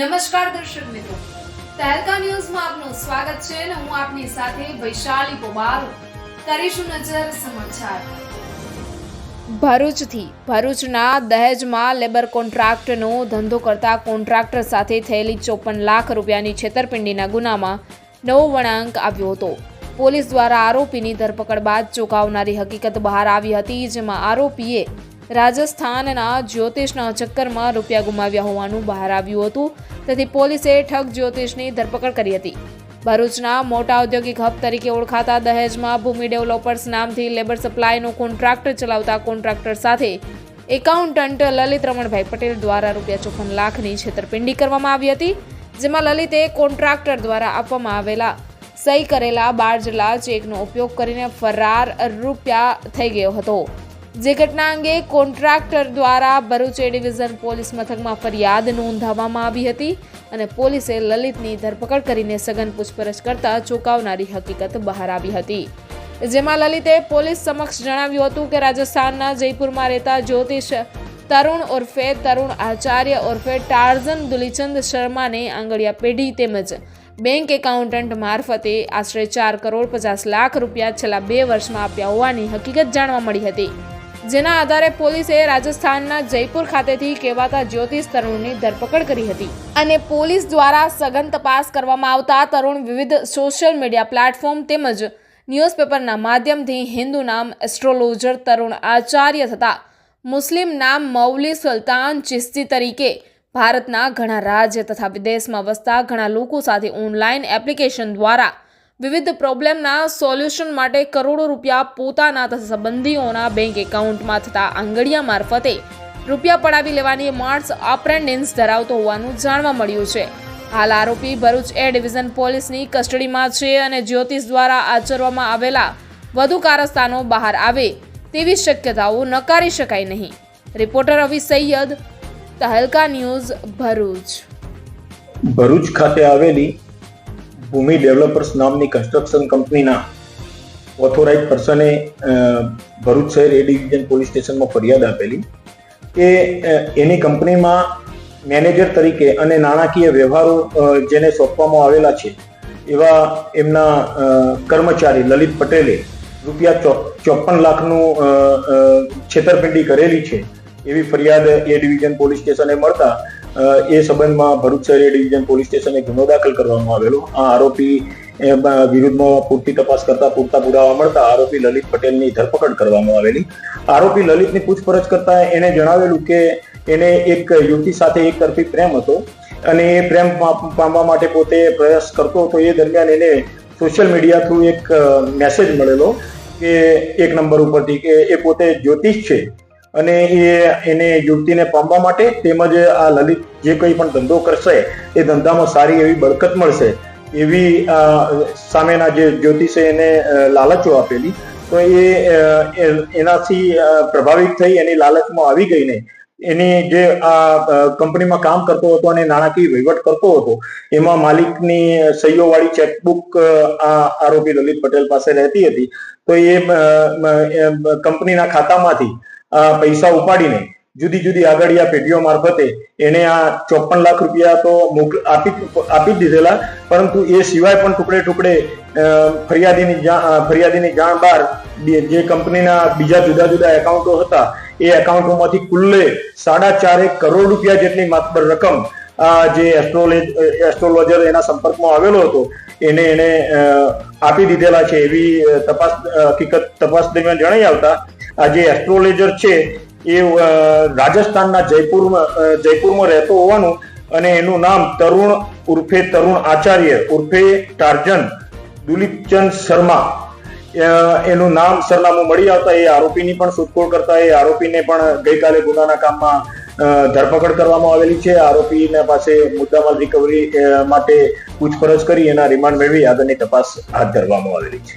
નમસ્કાર દર્શક મિત્રો. તહેલકા ન્યૂઝમાં આપનું સ્વાગત છે અને હું આપની સાથે વૈશાલી પોબારો કરીશું નજર સમાચાર. ભરૂચથી, ભરૂચના દહેજમાં લેબર કોન્ટ્રાક્ટનો ધંધો કરતા કોન્ટ્રાક્ટર સાથે થયેલી ચોપન લાખ રૂપિયાની છેતરપિંડીના ગુનામાં નવો વળાંક આવ્યો હતો. પોલીસ દ્વારા આરોપીની ધરપકડ બાદ ચોંકાવનારી હકીકત બહાર આવી હતી, જેમાં આરોપીએ રાજસ્થાનના જ્યોતિષના ચક્કરમાં રૂપિયા ગુમાવ્યા હોવાનું બહાર આવ્યું હતું. તેથી પોલીસે ઠગ જ્યોતિષની ધરપકડ કરી હતી. ભરૂચના મોટા ઔદ્યોગિક હબ તરીકે ઓળખાતા દહેજમાં ભૂમિ ડેવલપર્સ નામથી લેબર સપ્લાયનો કોન્ટ્રાક્ટ ચલાવતા કોન્ટ્રાક્ટર સાથે એકાઉન્ટન્ટ લલિત રમણભાઈ પટેલ દ્વારા રૂપિયા ચોપન લાખની છેતરપિંડી કરવામાં આવી હતી, જેમાં લલિતે કોન્ટ્રાક્ટર દ્વારા આપવામાં આવેલા સહી કરેલા બાર ચેકનો ઉપયોગ કરીને ફરાર રૂપિયા થઈ ગયો હતો. જે ઘટના અંગે કોન્ટ્રાક્ટર દ્વારા ભરૂચ ડિવિઝન પોલીસ મથકમાં ફરિયાદ નોંધાવવામાં આવી હતી અને પોલીસે લલિતની ધરપકડ કરીને સઘન પૂછપરછ કરતા ચોંકાવનારી હકીકત બહાર આવી હતી. જેમાં લલિતે પોલીસ સમક્ષ જણાવ્યું હતું કે રાજસ્થાનના જયપુરમાં રહેતા જ્યોતિષ તરુણ ઉર્ફે તરુણ આચાર્ય ઉર્ફે ટાર્ઝન દુલીચંદ શર્માને આંગળિયા પેઢી તેમજ બેંક એકાઉન્ટન્ટ મારફતે આશરે ચાર કરોડ પચાસ લાખ રૂપિયા છેલ્લા બે વર્ષમાં આપ્યા હોવાની હકીકત જાણવા મળી હતી. જેના આધારે પોલીસે રાજસ્થાનના જયપુર ખાતેથી કહેવાતા જ્યોતિષ તરુણની ધરપકડ કરી હતી. અને પોલીસ દ્વારા સઘન તપાસ કરવામાં આવતા તરુણ વિવિધ સોશિયલ મીડિયા પ્લેટફોર્મ તેમજ ન્યૂઝપેપરના માધ્યમથી હિન્દુ નામ એસ્ટ્રોલોજર તરુણ આચાર્ય થતા મુસ્લિમ નામ મૌલી સુલતાન ચિસ્તી તરીકે ભારતના ઘણા રાજ્ય તથા વિદેશમાં વસતા ઘણા લોકો સાથે ઓનલાઈન એપ્લિકેશન દ્વારા વિવિધ પ્રોબ્લેમના સોલ્યુશન માટે કરોડો રૂપિયા પોતાના તથા સંબંધીઓના બેંક એકાઉન્ટમાં થતા આંગળીયા મારફતે રૂપિયા પડાવી લેવાની માર્ક્સ અપ્રેન્ડિન્સ ધરાવતો હોવાનું જાણવા મળ્યું છે. હાલ આરોપી ભરૂચ એ ડિવિઝન પોલીસની કસ્ટડીમાં છે અને જ્યોતિષ દ્વારા આચરવામાં આવેલા વધુ કારસ્તાનો બહાર આવે તેવી શક્યતાઓ નકારી શકાય નહીં. Reporter Ravi Saiyed, Tehelka news Bharuch. Bharuch ખાતે આવેલી ભૂમિ ડેવલપર્સ નામની કન્સ્ટ્રક્શન કંપનીના ઓથોરાઇઝ પર્સને ભરૂચ શહેર એ ડિવિઝન પોલીસ સ્ટેશનમાં ફરિયાદ આપેલી કે એની કંપનીમાં મેનેજર તરીકે અને નાણાકીય વ્યવહારો જેને સોંપવામાં આવેલા છે, એવા એમના કર્મચારી લલિત પટેલે રૂપિયા ચોપન લાખનું છેતરપિંડી કરેલી છે. એવી ફરિયાદ એ ડિવિઝન પોલીસ સ્ટેશને મળતા એ સંબંધમાં ભરૂચ શહેર ડિવિઝન પોલીસ સ્ટેશને ગુનો દાખલ કરવામાં આવેલો. આ આરોપી વિરુદ્ધમાં પૂરતી તપાસ કરતા પૂરતા પુરાવા મળતા આરોપી લલિત પટેલની ધરપકડ કરવામાં આવેલી. આરોપી લલિતની પૂછપરછ કરતા એને જણાવેલું કે એને એક યુવતી સાથે એક તરફી પ્રેમ હતો અને એ પ્રેમ પામવા માટે પોતે પ્રયાસ કરતો હતો. એ દરમિયાન એને સોશિયલ મીડિયા થ્રુ એક મેસેજ મળેલો કે એક નંબર ઉપરથી કે એ પોતે જ્યોતિષ છે. અને એ એને યુવતીને પામવા માટે તેમજ આ લલિત જે કંઈ પણ ધંધો કરશે, એ ધંધામાં સારી એવી બરકત મળશે એવી સામેના જે જ્યોતિષે એને લાલચો આપેલી. તો એ એનાથી પ્રભાવિત થઈ એની લાલચમાં આવી ગઈને એની જે આ કંપનીમાં કામ કરતો હતો અને નાણાકીય વહીવટ કરતો હતો, એમાં માલિકની સહીઓવાળી ચેકબુક આ આરોપી લલિત પટેલ પાસે રહેતી હતી. તો એ, કંપનીના ખાતામાંથી પૈસા ઉપાડીને જુદી જુદી આગળિયા પેઢીઓ મારફતે એને આ ચોપન લાખ રૂપિયા તો આપી આપી દીધેલા. પરંતુ એ સિવાય પણ ટુકડે ટુકડે ફરિયાદીની ફરિયાદીની જાણ બહાર જે કંપનીના બીજા જુદા જુદા એકાઉન્ટો હતા, એ એકાઉન્ટોમાંથી કુલ્લે સાડા ચારેક કરોડ રૂપિયા જેટલી માત્ર રકમ જે એસ્ટ્રોલોજ એસ્ટ્રોલોજર એના સંપર્કમાં આવેલો હતો, એને એને આપી દીધેલા છે એવી તપાસ હકીકત તપાસ દરમિયાન જણાઈ આવતા આ જે એસ્ટ્રોલેજર છે, એ રાજસ્થાનના જયપુરમાં જયપુરમાં રહેતો હોવાનું અને એનું નામ તરુણ ઉર્ફે તરુણ આચાર્ય, ઉર્ફે ટાર્જન દુલીપચંદ શર્મા. એનું નામ સરનામું મળી આવતા એ આરોપીની પણ શોધખોળ કરતા એ આરોપીને પણ ગઈકાલે ગુનાના કામમાં ધરપકડ કરવામાં આવેલી છે. આરોપીના પાસે મુદ્દામાલ રિકવરી માટે પૂછપરછ કરી એના રિમાન્ડ મેળવી આગળની તપાસ હાથ ધરવામાં આવેલી છે.